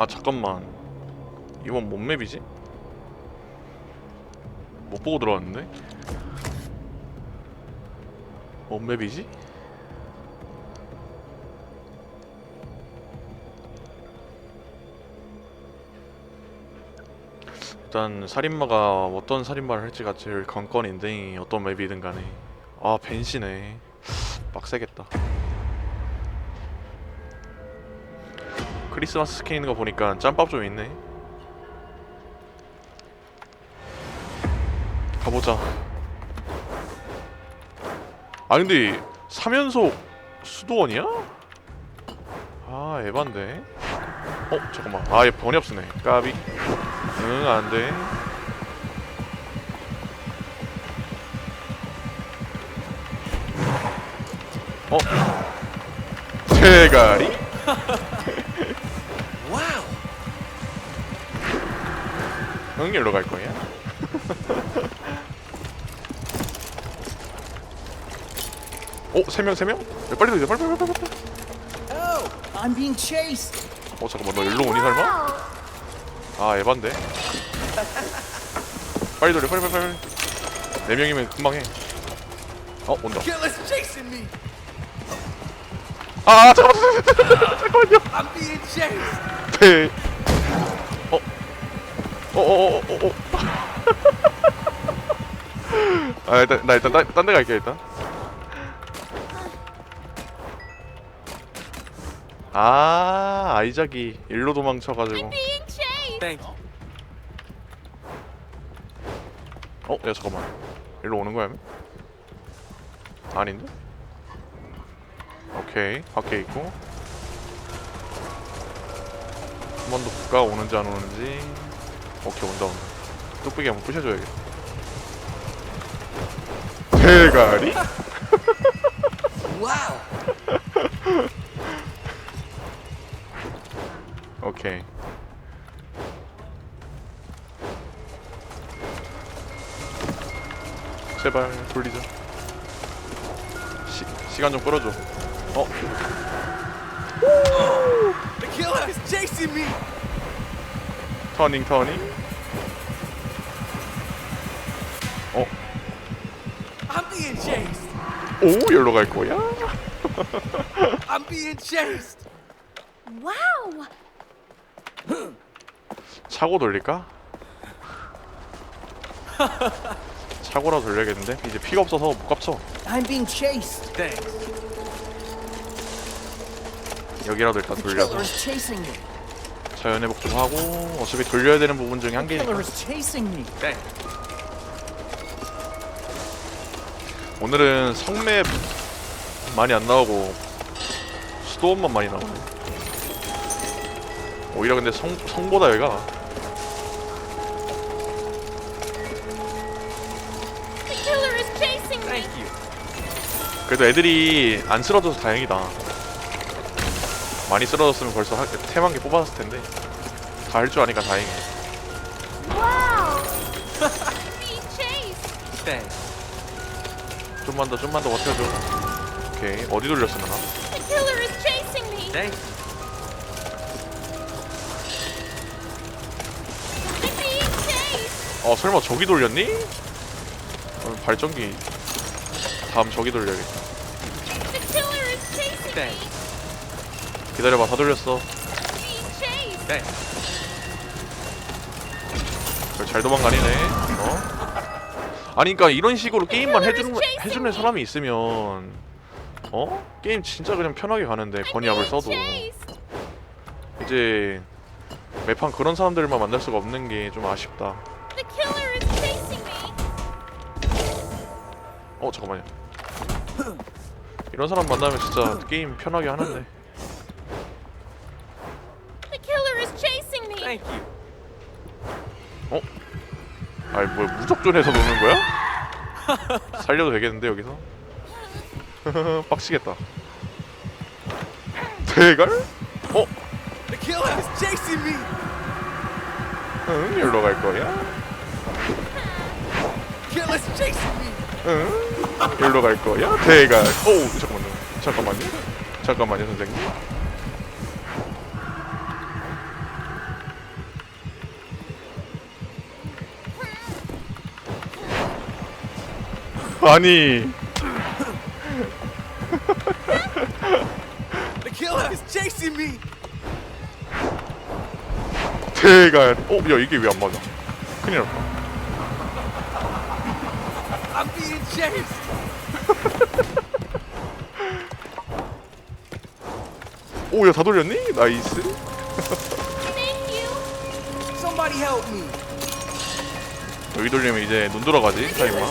아 잠깐만 이번 뭔 맵이지? 못 보고 들어왔는데? 뭔 맵이지? 일단 살인마가 어떤 살인마를 할지가 제일 관건인데 어떤 맵이든 간에 아 벤시네 빡세겠다 크리스마스 스킨 있는 거 보니까 짬밥 좀 있네. 가보자. 아 근데 3연속 수도원이야? 아 에반데. 어 잠깐만. 아얘 번이 없으네. 까비. 응 안돼. 어? 대가리? 응 일로 갈 거야? 어? 세 명, 세 명? 야, 빨리 돌려, 빨리, 빨리, 빨리, 빨리. Oh, I'm being chased. 어, 잠깐만, 너 일로 오니 설마? 아, 에반데. 빨리 돌려, 빨리, 빨리, 빨리. 네 명이면 금방 해. 어, 온다. Killer's chasing me. 아, 잠깐만, 잠깐만요. I'm being chased. 네. 어, 어, 어, 어, 어, 어. 아, 일단 나 일단 딴 데 갈게 일단. 아, 아이작이 일로 도망쳐가지고. 어, 야 잠깐만. 일로 오는 거야? 아닌데? 오케이, 밖에 있고. 한 번 더 볼까? 오는지 안 오는지. 오케이, 온다 온다. 뚝배기 한번 부셔줘야겠다. 대가리? Wow. 오케이. 제발 돌리자. 시, 시간 좀 끌어줘. 어? The killer is chasing me. 터닝 터닝. 어? I'm being chased. 오, 여기로 갈 거야? I'm being chased. Wow. 차고 돌릴까? 차고라 돌려야겠는데? 이제 피가 없어서 못 갚쳐. I'm being chased. Thanks. 여기라도 일단 The 돌려서 chasing. 자연 회복 좀 하고 어차피 돌려야 되는 부분 중에 한 개니까. Thanks. 오늘은 성맵 많이 안 나오고 수도원만 많이 나오네 오히려 근데 성, 성보다 여기가 나. 그래도 애들이 안 쓰러져서 다행이다 많이 쓰러졌으면 벌써 한, 템한 개 뽑았을 텐데 다 할 줄 아니까 다행이야. 좀만 더 좀만 더 버텨줘 오케이 어디 돌렸으면 나 The killer is chasing me. Thank you. I'm being chased. 어 설마 저기 돌렸니? 어, 발전기 다음 저기 돌려야겠다 기다려봐 다 돌렸어. Thanks. 잘- 잘 도망가니네 어? 아니 그니까 이런 식으로 게임만 해주는, 해주는 사람이 있으면 어? 게임 진짜 그냥 편하게 가는데 건의압을 써도. 이제 매판 그런 사람들만 만날 수가 없는 게 좀 아쉽다. 어 잠깐만요 이런 사람 만나면 진짜 게임 편하게 하는데 아니 뭐 무적존에서 노는 거야? 살려도 되겠는데 여기서? 빡치겠다 대갈? 어? The killer is chasing me. 응? 여기로 갈 거야? Killer is chasing me. 응? 여기로 갈 거야? 대갈 오 잠깐만요 잠깐만요 잠깐만요 선생님 아니 The killer is chasing me. 대갈 어야 이게 왜 안 맞아 큰일 났다 I'm being chased. 오 야 다 돌렸니? 나이스 Thank you. Somebody help me. 여기 돌리면 이제 눈 돌아가지 me.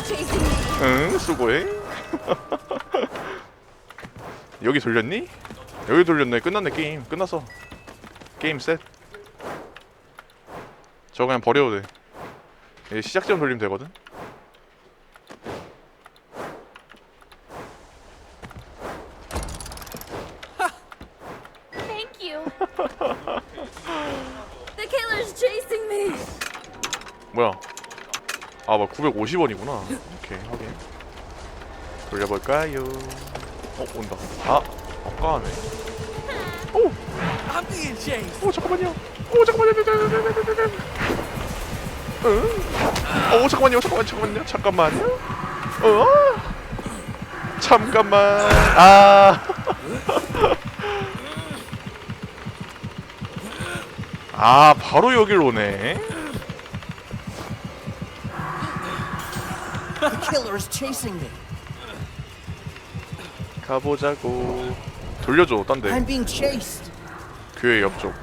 응 수고해. 여기 돌렸니? 여기 돌렸네. 끝났네 게임. 끝났어. 게임 셋. 저거 그냥 버려도 돼. 시작점 돌리면 되거든 Thank you. the killer's chasing me. 뭐야 아 막 950원이구나 오케이 확인 돌려볼까요 어 온다 아 아까하네 chased. 오 잠깐만요. 오 잠깐만요. 응? 오 잠깐만요. 잠깐만 잠깐만요. 잠깐만요. 어? 잠깐만. 아. 아 바로 여길 오네. The killer is chasing me. 가보자고. 돌려줘 딴데. I'm being chased. 교회 옆쪽.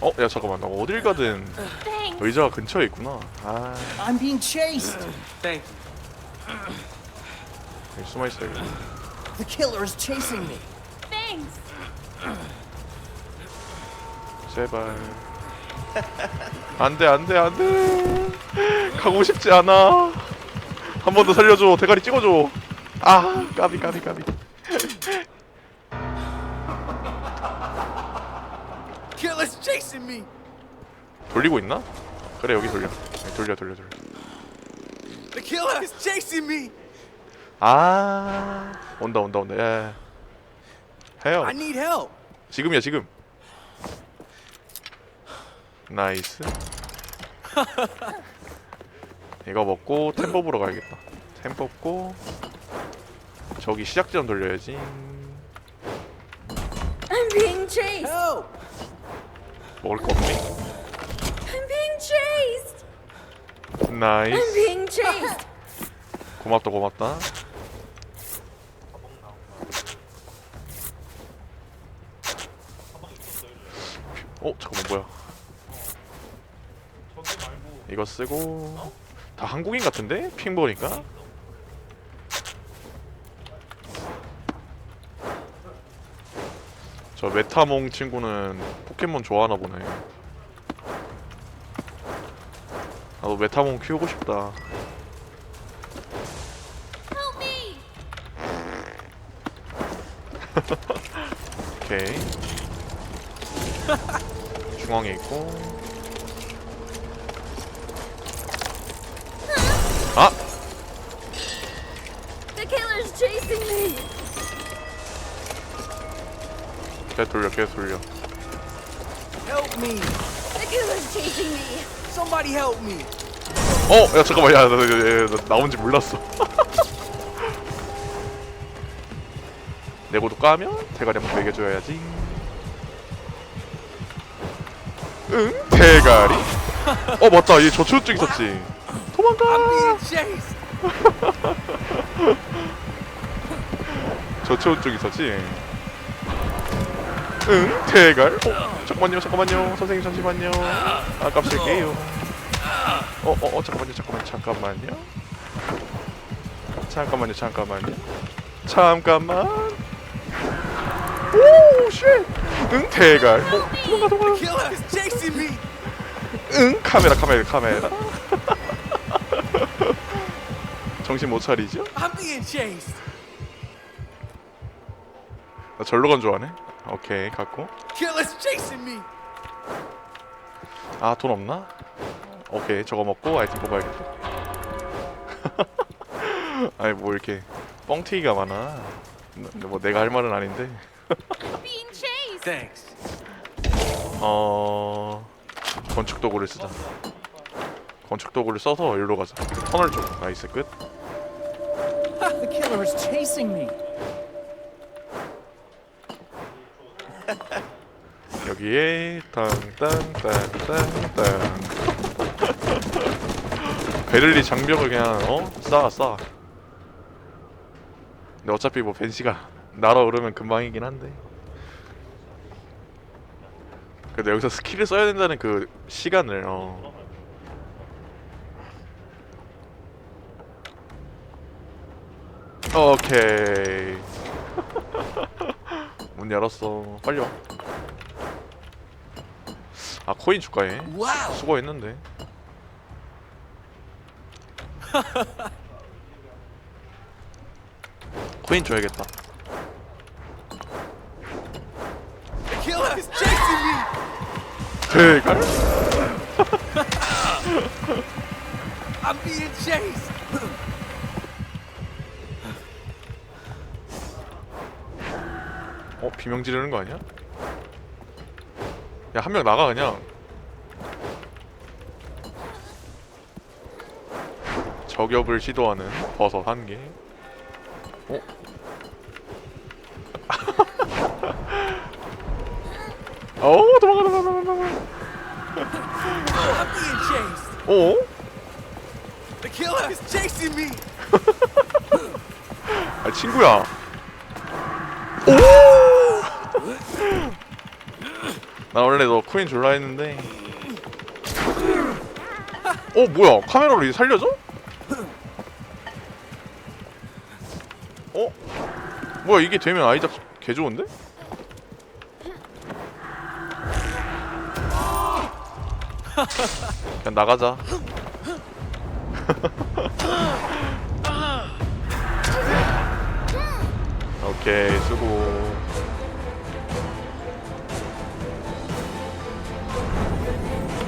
어, 야 잠깐만 나 어딜 가든 Thanks. 의자가 근처에 있구나. 아, I'm being chased. Thank you. 여기 숨어 있어요. The killer is chasing me. Thanks. 제발. 안돼 안돼 안돼. 가고 싶지 않아. 한 번 더 살려줘. 대가리 찍어줘. 아 까비 까비 까비. Killer's chasing me. 돌리고 있나? 그래 여기 돌려. 돌려 돌려 돌려. The killer is chasing me. 아 온다 온다 온다. 야. 해요. I need help. 지금이야 지금. 나이스. 이거 먹고 템 뽑으러 가야겠다. 템 뽑고 저기 시작점 돌려야지. I'm being chased. Help. 먹을 거 없니? I'm being chased. I'm 나이스. being chased. 고맙다 고맙다. 어 잠깐만 뭐야? 이거 쓰고 다 한국인 같은데 핑 보니까. 저 메타몽 친구는 포켓몬 좋아하나 보네. 나도 메타몽 키우고 싶다. 오케이. 중앙에 있고. 아! The killer's chasing me. 계속 돌려, 계속 돌려. Help me. The killer's chasing me. Somebody help me. 어! 야, 잠깐만, 야, 나, 나, 나, 나 나온지 몰랐어. 내고도 까면 대가리 한번 먹여줘야지. 응? 대가리? 어, 맞다. 얘 저초증 있었지. I'm 도망가! being chased. 저초증 있었지. 응? 대갈? 어, 잠깐만요, 잠깐만요. 선생님 잠시만요. 아깝 쓸게요. 어, 어, 어, 잠깐만요, 잠깐만요, 잠깐만요. 잠깐만요, 잠깐만요. 잠깐만. 오, 쉣. 응, 대갈. 어, 도망가, 도망가. 응, 카메라, 카메라, 카메라. 정신 못 차리죠? I'm being chased. 나 절로 간 좋아하네. 오케이, 갖고. Killer's chasing me. 아, 돈 없나? 오케이, 저거 먹고 아이템 뽑아야겠다. 아니, 뭐 이렇게 뻥튀기가 많아. 근데 뭐 내가 할 말은 아닌데. I'm being chased. Thanks. 어... 건축 도구를 쓰자. 건축 도구를 써서 일로 가자. 터널 쪽. 나이스 끝. The killer is chasing me. 여기에 땅땅땅땅땅 베를리 장벽을 그냥 어? 쌓아 쌓아 근데 어차피 뭐 벤시가 날아오르면 금방이긴 한데 근데 여기서 스킬을 써야 된다는 그 시간을 어 오케이 문 열었어 빨리 와 아 코인 주가에 Wow. 수고했는데 코인 줘야겠다. 대갈? I'm being chased. 어 비명 지르는 거 아니야? 야 한 명 나가 그냥 저격을 시도하는 버섯 한 개. 어? 어 도망가 도망가 도망가. 어? The killer is chasing me. 아 친구야. 오! 나 원래 너 코인 줄라 했는데. 어 뭐야 카메라로 살려줘? 어? 뭐야 이게 되면 아이작 개 좋은데? 그냥 나가자. 오케이 수고.